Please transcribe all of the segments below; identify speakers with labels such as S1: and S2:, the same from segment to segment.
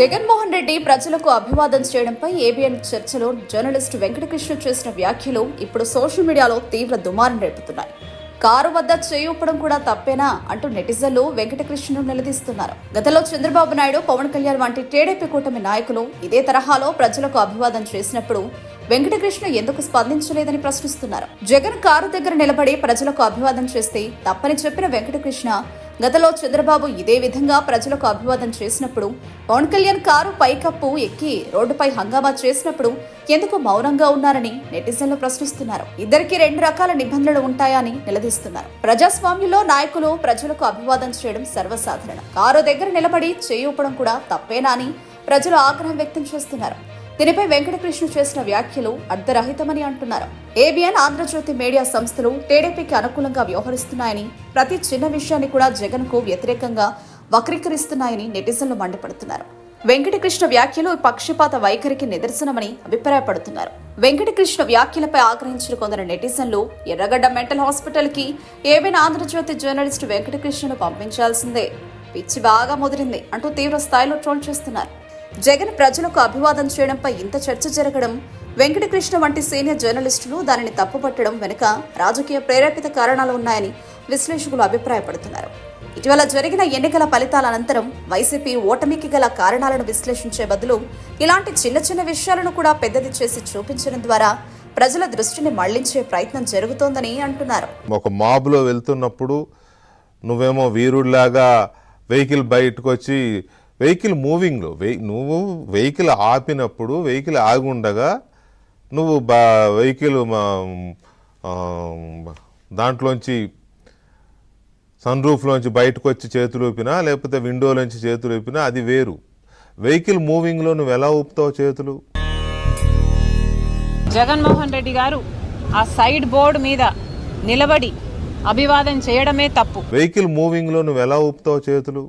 S1: జగన్మోహన్ రెడ్డి ప్రజలకు అభివాదం చేయడంపై ఏబిఎన్ చర్చలో జర్నలిస్ట్ వెంకటకృష్ణ చేసిన వ్యాఖ్యలు ఇప్పుడు సోషల్ మీడియాలో తీవ్ర దుమారం రేపుతున్నాయి. కారు వద్ద చేయూపడం కూడా తప్పేనా అంటూ నెటిజన్లు వెంకటకృష్ణను నిలదీస్తున్నారు. గతంలో చంద్రబాబు నాయుడు పవన్ కళ్యాణ్ వంటి టీడీపీ కూటమి నాయకులు ఇదే తరహాలో ప్రజలకు అభివాదం చేసినప్పుడు వెంకటకృష్ణ ఎందుకు స్పందించలేదని ప్రశ్నిస్తున్నారు. జగన్ కారు దగ్గర నిలబడి ప్రజలకు అభివాదం చేస్తే తప్పని చెప్పిన వెంకటకృష్ణ గతలో చంద్రబాబు ఇదే విధంగా ప్రజలకు అభివాదం చేసినప్పుడు పవన్ కళ్యాణ్ కారు పైకప్పు ఎక్కి రోడ్డుపై హంగామా చేసినప్పుడు ఎందుకు మౌనంగా ఉన్నారని నెటిజన్లు ప్రశ్నిస్తున్నారు. ఇద్దరికి రెండు రకాల నిబంధనలు ఉంటాయని నిలదీస్తున్నారు. ప్రజాస్వామ్యంలో నాయకులు ప్రజలకు అభివాదం చేయడం సర్వసాధారణం. కారు దగ్గర నిలబడి చేయూపడం కూడా తప్పేనా అని ప్రజలు ఆగ్రహం వ్యక్తం చేస్తున్నారు. దీనిపై వెంకటకృష్ణ చేసిన వ్యాఖ్యలు అర్ధరహితమని అంటున్నారు. ఏబిఎన్ ఆంధ్రజ్యోతి మీడియా సంస్థలు టీడీపీకి అనుకూలంగా వ్యవహరిస్తున్నాయని ప్రతి చిన్న విషయాన్ని కూడా జగన్కు వ్యతిరేకంగా వక్రీకరిస్తున్నాయని నెటిజన్లు మండిపడుతున్నారు. వెంకటకృష్ణ వ్యాఖ్యలు పక్షపాత వైఖరికి నిదర్శనమని అభిప్రాయపడుతున్నారు. వెంకటకృష్ణ వ్యాఖ్యలపై ఆగ్రహించిన కొందరు నెటిజన్లు ఎర్రగడ్డ మెంటల్ హాస్పిటల్కి ఏబిఎన్ ఆంధ్రజ్యోతి జర్నలిస్ట్ వెంకటకృష్ణను పంపించాల్సిందే. పిచ్చి బాగా ముదిరింది అంటూ తీవ్ర స్థాయిలో ట్రోల్ చేస్తున్నారు. జగన్ ప్రజలకు అభివాదం చేయడంపై ఇంత చర్చ జరగడం వెంకటకృష్ణ వంటి సీనియర్ జర్నలిస్టులు దానిని తప్పుపట్టడం వెనుక రాజకీయ ప్రేరేపిత కారణాలు ఉన్నాయని విశ్లేషకులు అభిప్రాయపడుతున్నారు. ఇటీవల జరిగిన ఎన్నికల ఫలితాల అనంతరం వైసీపీ ఓటమికి గల కారణాలను విశ్లేషించే బదులు ఇలాంటి చిన్న చిన్న విషయాలను కూడా పెద్దది చేసి చూపించడం ద్వారా ప్రజల దృష్టిని మళ్ళించే ప్రయత్నం జరుగుతోందని అంటున్నారు.
S2: ఒక మాబ్లో వెళ్తున్నప్పుడు నువ్వేమో వీరుడిలాగా వెహికల్ బయటకు వచ్చి వెహికల్ మూవింగ్లో వెహి నువ్వు వెహికల్ ఆపినప్పుడు వెహికల్ ఆగి ఉండగా నువ్వు బా వెహికల్ దాంట్లోంచి సన్ రూఫ్లోంచి బయటకు వచ్చి చేతులు ఊపినా లేకపోతే విండోలోంచి చేతులు ఊపినా అది వేరు. వెహికల్ మూవింగ్లో నువ్వు ఎలా ఊపుతావు చేతులు?
S3: జగన్మోహన్ రెడ్డి గారు ఆ సైడ్ బోర్డు మీద నిలబడి అభివాదం చేయడమే తప్పు.
S2: వెహికల్ మూవింగ్లో నువ్వు ఎలా ఊపుతావు చేతులు?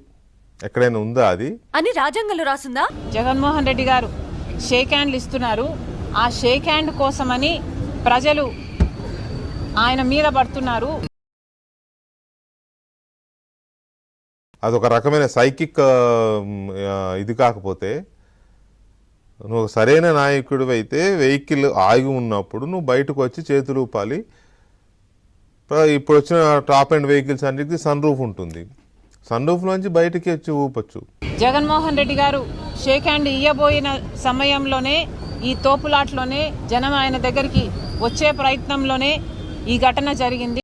S2: ఎక్కడైనా ఉందా అది?
S4: అని రాజ్యాంగంలో రాసుందా?
S3: జగన్మోహన్ రెడ్డి గారు షేక్ హ్యాండ్లు ఇస్తున్నారు. ఆ షేక్ హ్యాండ్ కోసమని ప్రజలు ఆయన మీద పడుతున్నారు.
S2: అదొక రకమైన సైకిక్ ఇది కాకపోతే నువ్వు సరైన నాయకుడు అయితే వెహికల్ ఆగి ఉన్నప్పుడు నువ్వు బయటకు వచ్చి చేతులు ఊపాలి. ఇప్పుడు వచ్చిన టాప్ అండ్ వెహికల్స్ అన్నిటికీ సన్ రూఫ్ ఉంటుంది. సన్ రూఫ్లోంచి బయటికి వచ్చి ఊపొచ్చు.
S3: జగన్మోహన్ రెడ్డి గారు షేక్ హ్యాండ్ ఇయ్యబోయిన సమయంలోనే ఈ తోపులాట్లోనే జనం ఆయన దగ్గరికి వచ్చే ప్రయత్నంలోనే ఈ ఘటన జరిగింది.